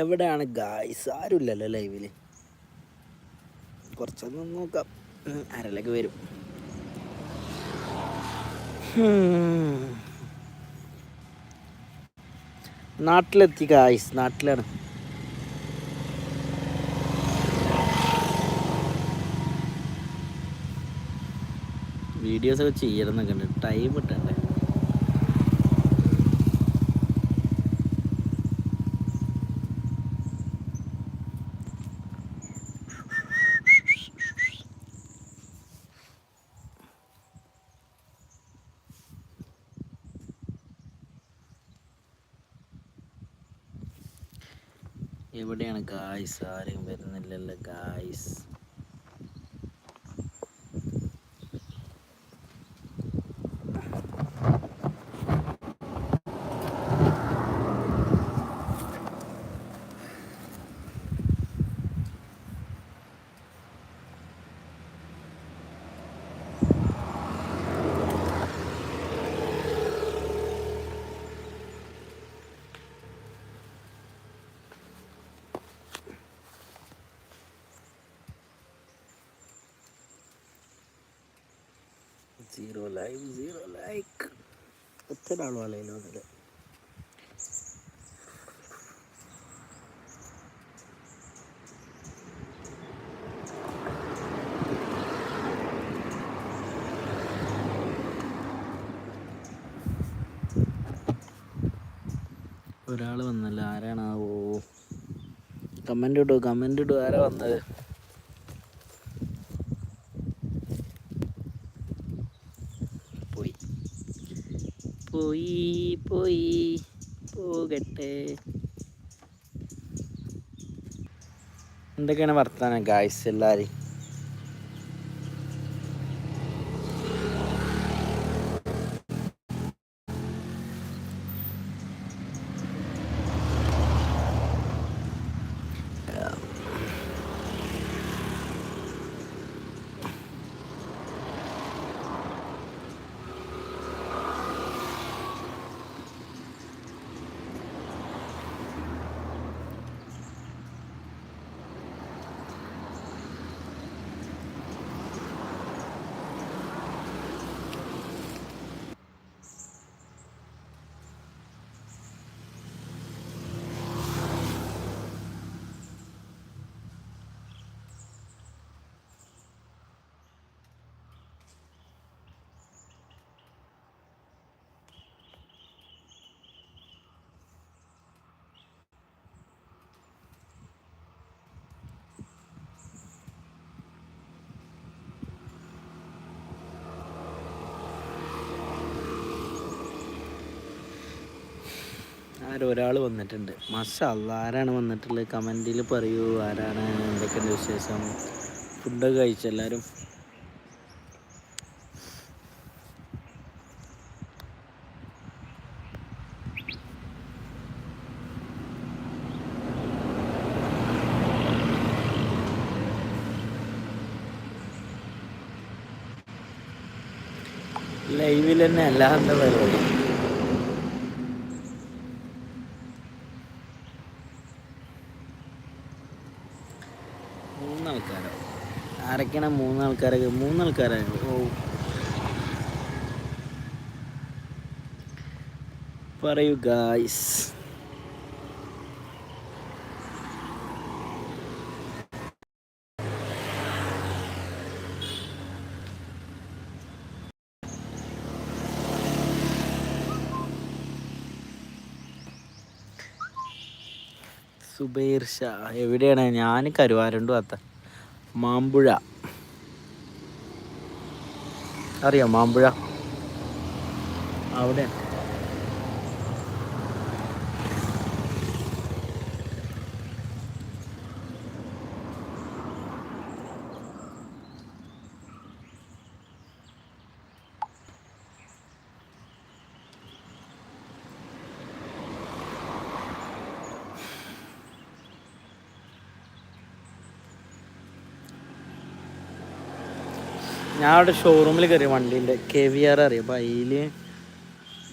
എവിടെയാണ് ഗായ്സ് ആരുമില്ലല്ലോ ലൈവിൽ കുറച്ചൊന്നും നോക്കാം. ആരെല്ലാം വരും. നാട്ടിലെത്തി ഗായ്സ് നാട്ടിലാണ്. വീഡിയോസൊക്കെ ചെയ്യണം ചെയ്യണമെന്നൊക്കെ ഉണ്ട്. ടൈം കിട്ടണ്ടേ? എവിടെയാണ് ഗായ്സ് ആരും വരുന്നില്ലല്ലോ guys zero live zero like എത്ര ആളും ആളേലും അതിൽ ഒരാൾ വന്നല്ലോ? ആരാണാവോ? കമന്റ് ഇടൂ കമന്റ് ഇടൂ ആരാ വന്നത് പോയി പോയി പോയി പോകട്ടെ. എന്തൊക്കെയാണ് വർത്താനം ഗായ്സ് എല്ലാവരും? ഒരാൾ വന്നിട്ടുണ്ട്. മഷല്ല ആരാണ് വന്നിട്ടുള്ളത്? കമന്റിൽ പറയൂ ആരാണ്? എന്തൊക്കെയുണ്ട് വിശേഷം? ഫുഡൊക്കെ കഴിച്ചു എല്ലാവരും? ലൈവിൽ തന്നെ അല്ലാതെ പരിപാടി? ആരൊക്കെയാണ് മൂന്നാൾക്കാരൊക്കെ മൂന്നാൾക്കാരാണ്. ഓ. പറയൂ ഗായ്സ് സുബൈർ ഷാ എവിടെയാണ്? ഞാൻ കരുവാരണ്ടു ഭാഗത്ത മാമ്പുഴ. അറിയാം മാമ്പുഴ? അവിടെ. ഞാൻ അവിടെ ഷോറൂമിൽ കയറി വണ്ടീന്റെ കെ വി ആർ അറിയാം? അപ്പോൾ അതിൽ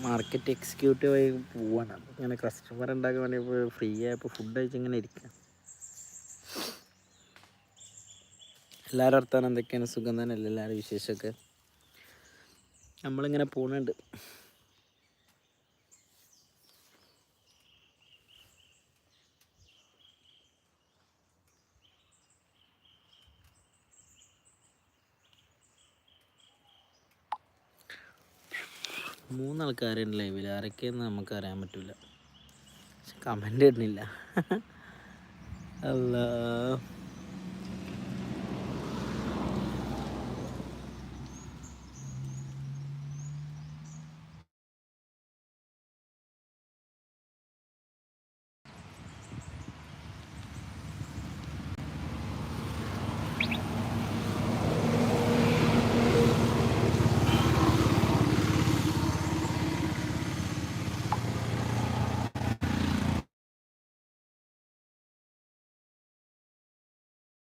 മാർക്കറ്റ് എക്സിക്യൂട്ടീവ് ആയി പോവാണ്. ഇങ്ങനെ കസ്റ്റമർ ഉണ്ടാക്കാൻ വേണ്ടി ഇപ്പോൾ ഫ്രീ ആയപ്പോൾ ഫുഡ് കഴിച്ച് ഇങ്ങനെ ഇരിക്കുക എല്ലാവരും അർത്ഥം എന്തൊക്കെയാണ്? സുഖം തന്നെ അല്ല എല്ലാവരും വിശേഷമൊക്കെ? നമ്മളിങ്ങനെ പോകുന്നുണ്ട് മൂന്നാൾക്കാരുണ്ട് ലൈവിൽ ആരൊക്കെയെന്ന് നമുക്ക് അറിയാൻ പറ്റില്ല പക്ഷെ കമന്റ് ഇടുന്നില്ല. അല്ലാ